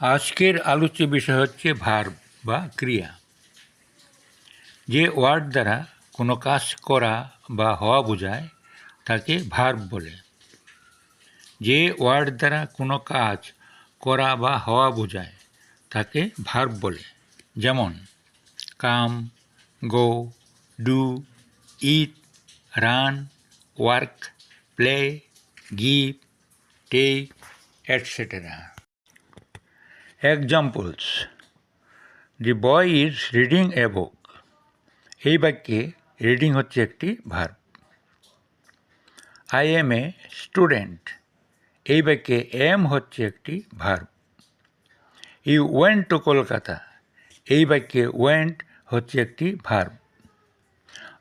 আজকের আলোচ্য বিষয় হচ্ছে ভার্ব বা ক্রিয়া। যে ওয়ার্ড দ্বারা কোনো কাজ করা বা হওয়া বোঝায়, তাকে ভার্ব বলে। যে ওয়ার্ড দ্বারা কোনো কাজ করা বা হওয়া বোঝায়, তাকে ভার্ব বলে। যেমন, come, go, do, eat, run, work, play, give, take etc. Examples. The boy is reading a book এই বাক্যে রিডিং হচ্ছে একটি verb I am a student এই বাক্যে এম হচ্ছে একটি verb you went to Kolkata এই বাক্যে ওয়েন্ট হচ্ছে একটি verb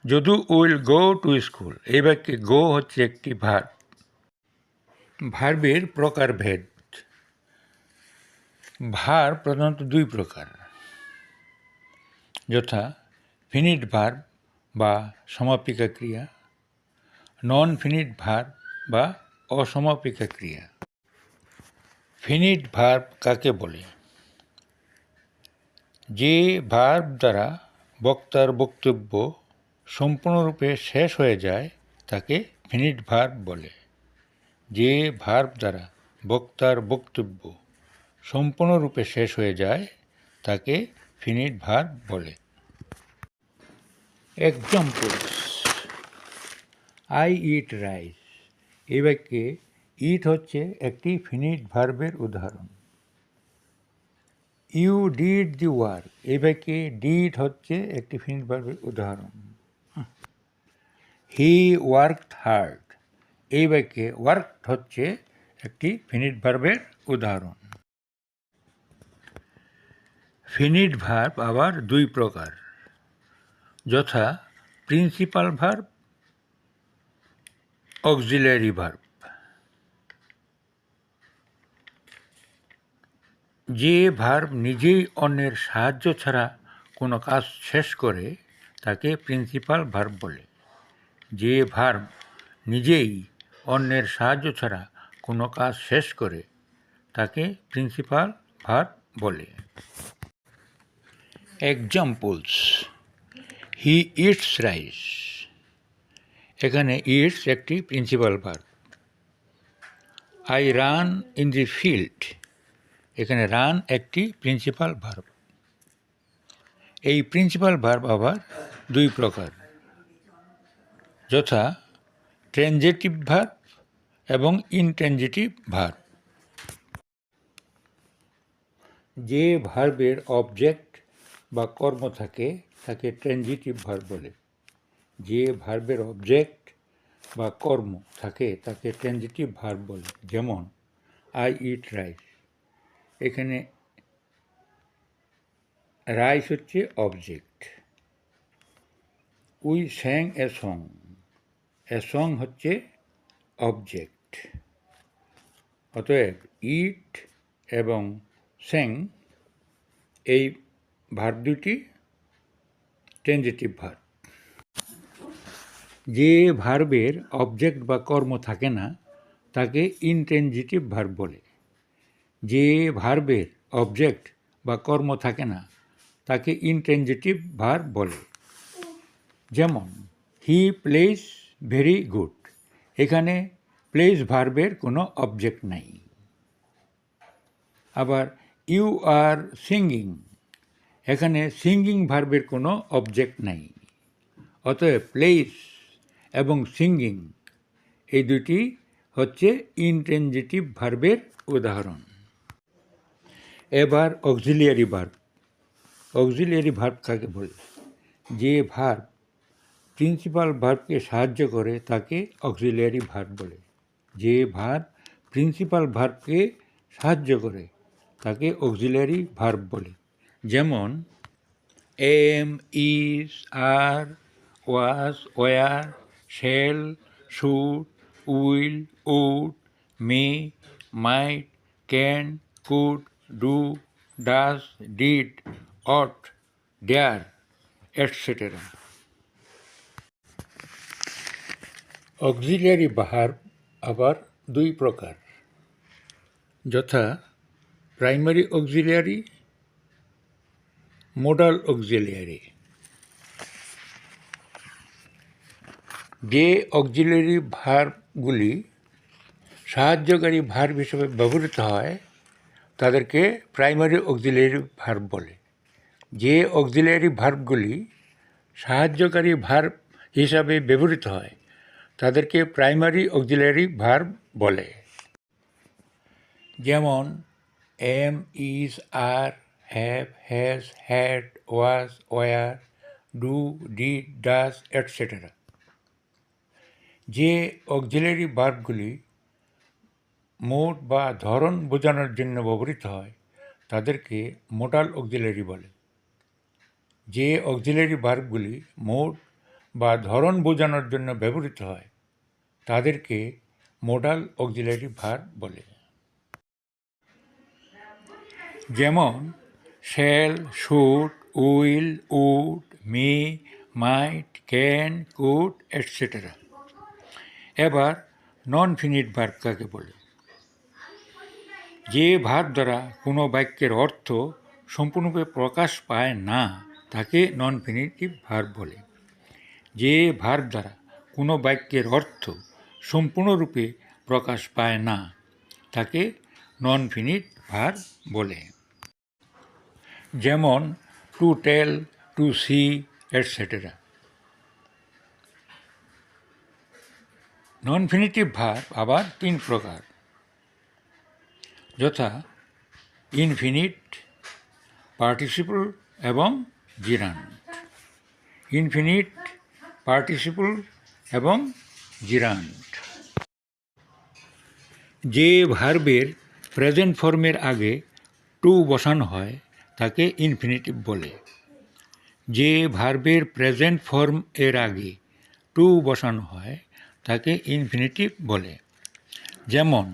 Jadu will go to school এই বাক্যে গো হচ্ছে একটি ভার্ব ভার্বের প্রকারভেদ ভার প্রধানত দুই প্রকার। যথা ফিনিট ভার বা সমাপিকা ক্রিয়া নন ফিনিট ভার বা অসমাপিকা ক্রিয়া। ফিনিট ভার্ব কাকে বলে? যে ভার্ব দ্বারা বক্তার বক্তব্য সম্পূর্ণরূপে শেষ হয়ে যায়, তাকে ফিনিট ভার্ব বলে। যে ভার্ব দ্বারা বক্তার বক্তব্য সম্পূর্ণরূপে শেষ হয়ে যায় তাকে ফিনিট ভার্ব বলে। এক্সাম্পলস আই ইট রাইস এই বাক্যে ইট হচ্ছে একটি ফিনিট ভার্বের উদাহরণ। ইউ ডিড দি ওয়ার্ক এই বাক্যে ডিড হচ্ছে একটি ফিনিট ভার্বের উদাহরণ। হি ওয়ার্ক হার্ড এই বাক্যে ওয়ার্ক হচ্ছে একটি ফিনিট ভার্বের উদাহরণ। ফিনিট ভার্ব আবার দুই প্রকার, যথা প্রিন্সিপাল ভার্ব অক্সিলারি ভার্ব যে ভার্ব নিজেই অন্যের সাহায্য ছাড়া কোনো কাজ শেষ করে, তাকে প্রিন্সিপাল ভার্ব বলে। যে ভার্ব নিজেই অন্যের সাহায্য ছাড়া কোনো কাজ শেষ করে, তাকে প্রিন্সিপাল ভার্ব বলে। এক্সাম্পলস হি ইটস রাইস এখানে ইটস একটি principal verb I run in the field এখানে রান একটি প্রিন্সিপাল ভার্ব এই প্রিন্সিপাল ভার্ব আবার দুই প্রকার। যথা ট্রেনজেটিভ ভার্ব এবং ইনট্রেনজেটিভ ভার্ব যে ভার্বের অবজেক্ট বা কর্ম থাকে, তাকে ট্রেনজিটিভ ভার্ব বলে। যে ভার্বের অবজেক্ট বা কর্ম থাকে, তাকে ট্রেনজিটিভ ভার্ব বলে। যেমন আই ইট রাইস এখানে রাইস হচ্ছে object we sang a song a song হচ্ছে অবজেক্ট অতএব ইট এবং স্যাং এই ভার্ব দুটি ট্রেনজেটিভ ভার্ব যে ভার্বের অবজেক্ট বা কর্ম থাকে না, তাকে ইনট্রেনজিটিভ ভার্ব বলে। যে ভার্বের অবজেক্ট বা কর্ম থাকে না, তাকে ইনট্রেনজেটিভ ভার্ব বলে। যেমন হি প্লেস ভেরি গুড এখানে প্লেস ভার্বের কোনো অবজেক্ট নাই। আবার ইউ আর সিঙ্গিং এখানে সিঙ্গিং ভার্বের কোনো অবজেক্ট নাই। অতএব প্লেস এবং সিঙ্গিং এই দুটি হচ্ছে ইনট্রেনজেটিভ ভার্বের উদাহরণ। এবার অক্সিলিয়ারি ভার্ব অক্সিলিয়ারি ভার্ব কাকে বলে? যে ভার্ব প্রিন্সিপাল ভার্বকে সাহায্য করে, তাকে অক্সিলিয়ারি ভার্ব বলে। যে ভার্ব প্রিন্সিপাল ভার্বকে সাহায্য করে, তাকে অক্সিলিয়ারি ভার্ব বলে। যেমন, am is are was were, shall should will would may, might can could do, does did ought, dare, etcetera. Auxiliary verb আবার দুই প্রকার, যথা প্রাইমারি অক্সিলিয়ারি মোডাল অক্সিলিয়ারি যে অক্সিলিয়ারি ভার্বগুলি সাহায্যকারী ভার্ব হিসেবে ব্যবহৃত হয়, তাদেরকে প্রাইমারি অক্সিলিয়ারি ভার্ব বলে। যে অক্সিলিয়ারি ভার্বগুলি সাহায্যকারী ভার্ব হিসাবে ব্যবহৃত হয়, তাদেরকে প্রাইমারি অক্সিলিয়ারি ভার্ব বলে। যেমন am is are have has had was were do did does etcetera যে অক্সিলারি ভার্বগুলি মোড বা ধরন বোঝানোর জন্য ব্যবহৃত হয়, তাদেরকে মোডাল অক্সিলারি বলে। যে অক্সিলারি ভার্বগুলি মোড বা ধরন বোঝানোর জন্য ব্যবহৃত হয়, তাদেরকে মোডাল অক্সিলারি ভার্ব বলে। যেমন shall should will would may, might can could etcetera এবার নন ফিনিট ভার্ব কাকে বলে। যে ভার্ব দ্বারা কোনো বাক্যের অর্থ সম্পূর্ণরূপে প্রকাশ পায় না, তাকে নন ফিনিটিভ ভার্ব বলে। যে ভার্ব দ্বারা কোনো বাক্যের অর্থ সম্পূর্ণরূপে প্রকাশ পায় না, তাকে নন ফিনিট ভার্ব বলে। যেমন to tell to see etcetera non finitive verb আবার তিন প্রকার। যথা ইনফিনিট পার্টিসিপল এবং জিরান্ট ইনফিনিট পার্টিসিপল এবং জিরান্ট যে ভার্বের প্রেজেন্ট ফর্মের আগে টু বসানো হয় তাকে ইনফিনিটিভ বলে। যে ভার্বের প্রেজেন্ট ফর্ম এর আগে টু বসানো হয়, তাকে ইনফিনিটিভ বলে। যেমন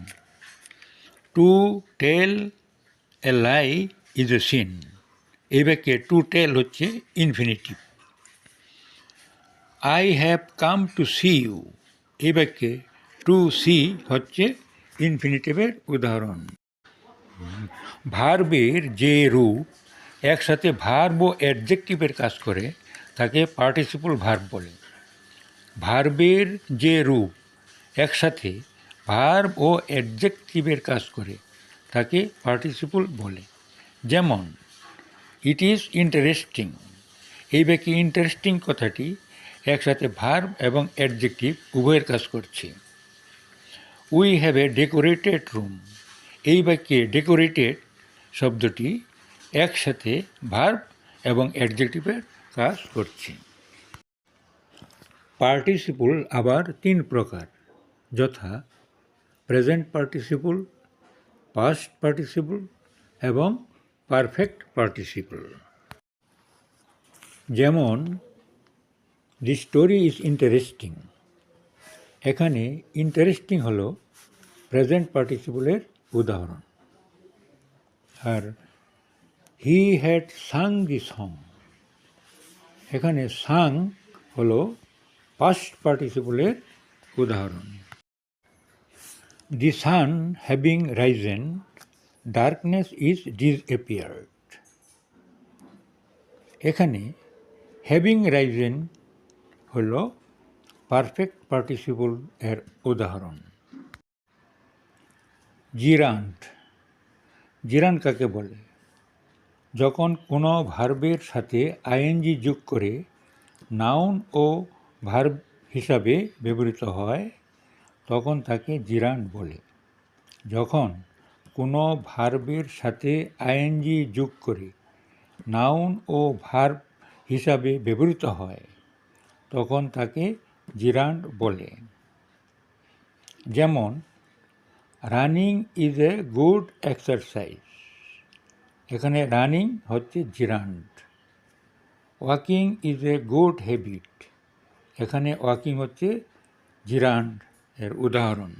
to tell a lie is a sin এই টু টেল হচ্ছে infinitive I have come to see you এই টু সি হচ্ছে ইনফিনিটিভের উদাহরণ। ভার্বের যে রূপ একসাথে ভার্ব ও অ্যাডজেক্টিভের কাজ করে, তাকে পার্টিসিপল ভার্ব বলে। ভার্বের যে রূপ একসাথে ভার্ব ও অ্যাডজেক্টিভের কাজ করে, তাকে পার্টিসিপল বলে। যেমন ইট ইজ ইন্টারেস্টিং এই ব্যক্তি ইন্টারেস্টিং কথাটি একসাথে ভার্ব এবং অ্যাডজেক্টিভ উভয়ের কাজ করছে। We have a decorated room এই বাক্যে ডেকোরেটেড শব্দটি একসাথে ভার্ব এবং অ্যাডজেক্টিভের কাজ করছে। পার্টিসিপল আবার তিন প্রকার, যথা প্রেজেন্ট পার্টিসিপল পাস্ট পার্টিসিপল এবং পারফেক্ট পার্টিসিপল যেমন দি স্টোরি ইজ ইন্টারেস্টিং এখানে ইন্টারেস্টিং হলো প্রেজেন্ট পার্টিসিপলের উদাহরণ। আর he had Tsang the song এখানে সাং হলো পাস্ট পার্টিসিপলের উদাহরণ। The sun having risen darkness is disappeared এখানে হ্যাভিং রাইজেন হল পারফেক্ট পার্টিসিপল এর উদাহরণ। জিরান্ট। জিরান কাকে বলে? যখন কোনো ভার্বের সাথে আইএনজি যোগ করে নাউন ও ভার্ব হিসাবে ব্যবহৃত হয়, তখন তাকে জিরান বলে। যখন কোনো ভার্বের সাথে আইএনজি যোগ করে নাউন ও ভার্ব হিসাবে ব্যবহৃত হয়, তখন তাকে জিরান্ড বলে। যেমন running is a good exercise এখানে রানিং হচ্ছে gerund walking is a good habit এখানে ওয়াকিং হচ্ছে জিরান্ড এর উদাহরণ।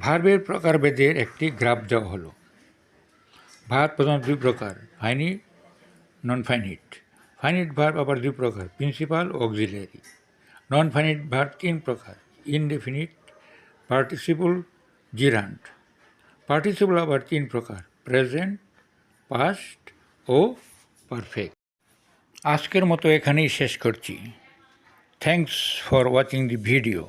ভার্বের প্রকারভেদের একটি গ্রাফ দেওয়া হলো। ভার্ব প্রধানত দুই প্রকার finite non finite finite verb আবার দুই প্রকার প্রিন্সিপাল ও অক্সিলিয়ারি নন ফাইনিট ভার্ব তিন প্রকার ইনডেফিনিট পার্টিসিপল জিরান্ট পার্টিসিপল আবার তিন প্রকার প্রেজেন্ট পাস্ট ও পারফেক্ট আজকের মতো এখানেই শেষ করছি। Thanks for watching the video